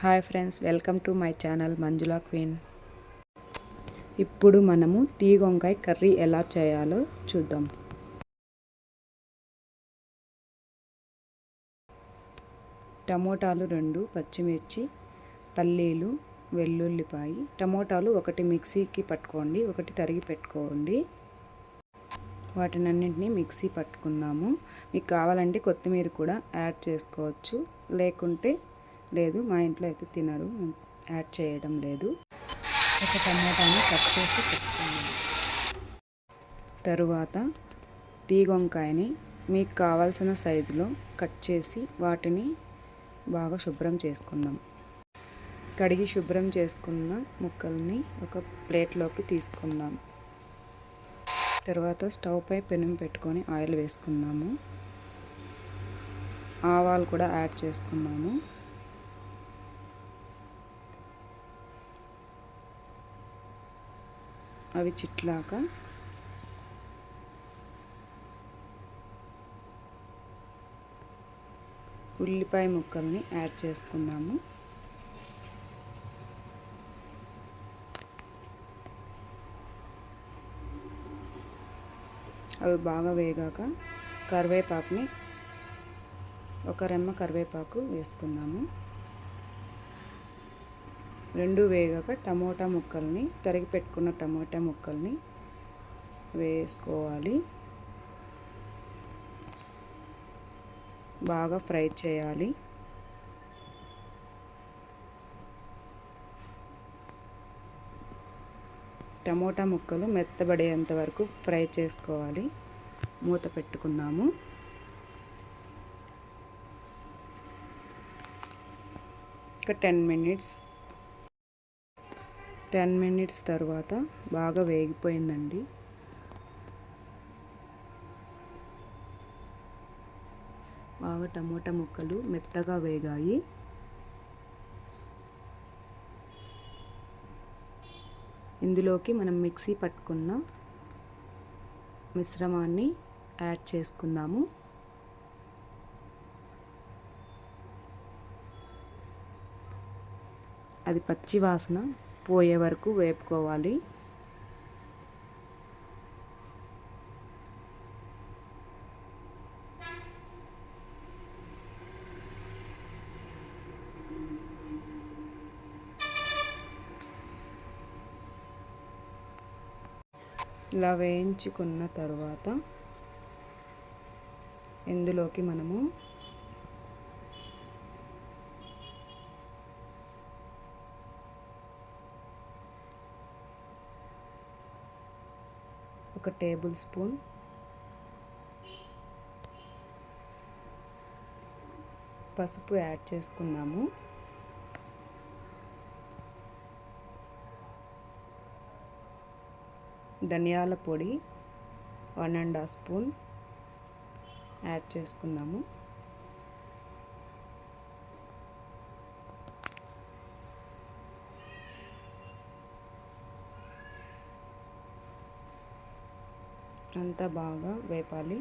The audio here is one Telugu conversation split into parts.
Hi friends welcome to my channel Manjula queen. ఇప్పుడు మనము తీ వంకాయ కర్రీ ఎలా చేయాలో చూద్దాం. టమోటాలు రెండు పచ్చిమిర్చి పల్లీలు వెల్లుల్లిపాయి. టమోటాలు ఒకటి మిక్సీకి పట్టుకోండి ఒకటి తరిగి పెట్టుకోండి. వాటినన్నింటినీ మిక్సీ పట్టుకుందాము. మీకు కావాలంటే కొత్తిమీర కూడా యాడ్ చేసుకోవచ్చు. లేకుంటే లేదు మా ఇంట్లో అయితే తినరు యాడ్ చేయడం లేదు. ఒక టమాటాని కట్ చేసి పెట్టుకున్నాను. తరువాత తీగొంకాయని మీకు కావాల్సిన సైజులో కట్ చేసి వాటిని బాగా శుభ్రం చేసుకుందాం. కడిగి శుభ్రం చేసుకున్న ముక్కల్ని ఒక ప్లేట్లోకి తీసుకుందాం. తర్వాత స్టవ్ పై పెనం పెట్టుకొని ఆయిల్ వేసుకుందాము. ఆవాలు కూడా యాడ్ చేసుకుందాము. అవి చిట్లాక. ఉల్లిపాయ ముక్కల్ని యాడ్ చేసుకుందాము. అవి బాగా వేగాక కరివేపాకుని ఒక రెమ్మ కరివేపాకు వేసుకుందాము. రెండు వేగాక టమోటా ముక్కల్ని తరిగి పెట్టుకున్న టమోటా ముక్కల్ని వేసుకోవాలి. బాగా ఫ్రై చేయాలి. టమోటా ముక్కలు మెత్తబడేంత వరకు ఫ్రై చేసుకోవాలి. మూత పెట్టుకుందాము. ఒక టెన్ మినిట్స్ టెన్ మినిట్స్ తర్వాత బాగా వేగిపోయిందండి. బాగా టమోటా ముక్కలు మెత్తగా వేగాయి. ఇందులోకి మనం మిక్సీ పట్టుకున్న మిశ్రమాన్ని యాడ్ చేసుకుందాము. అది పచ్చి వాసన పోయే వరకు వేపుకోవాలి. ఇలా వేయించుకున్న తర్వాత ఇందులోకి మనము ఒక టేబుల్ స్పూన్. పసుపు యాడ్ చేసుకుందాము. ధనియాల పొడి one and half spoon add చేసుకుందాము. అంతా బాగా వేపాలి.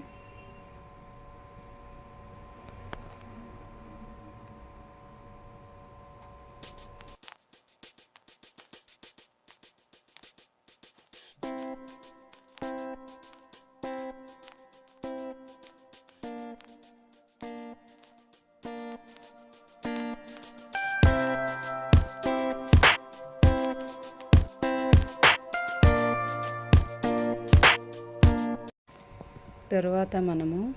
తర్వాత మనము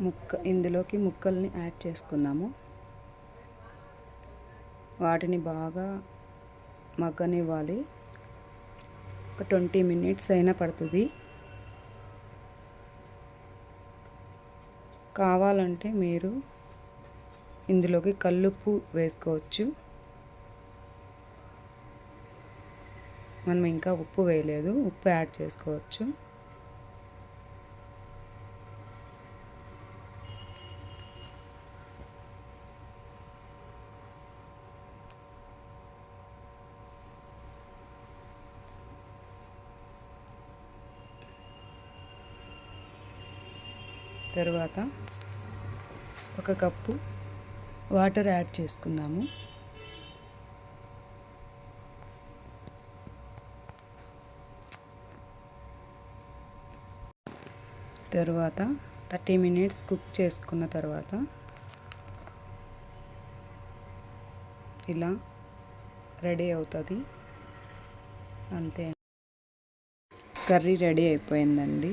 ముక్క ఇందులోకి ముక్కల్ని యాడ్ చేసుకుందాము. వాటిని బాగా మగ్గనివ్వాలి. ఒక ట్వంటీ మినిట్స్ అయినా పడుతుంది. కావాలంటే మీరు ఇందులోకి కల్లుప్పు వేసుకోవచ్చు. మనం ఇంకా ఉప్పు వేయలేదు ఉప్పు యాడ్ చేసుకోవచ్చు. తర్వాత ఒక కప్పు వాటర్ యాడ్ చేసుకుందాము. తర్వాత థర్టీ మినిట్స్ కుక్ చేసుకున్న తర్వాత ఇలా రెడీ అవుతుంది. అంతే. కర్రీ రెడీ అయిపోయిందండి.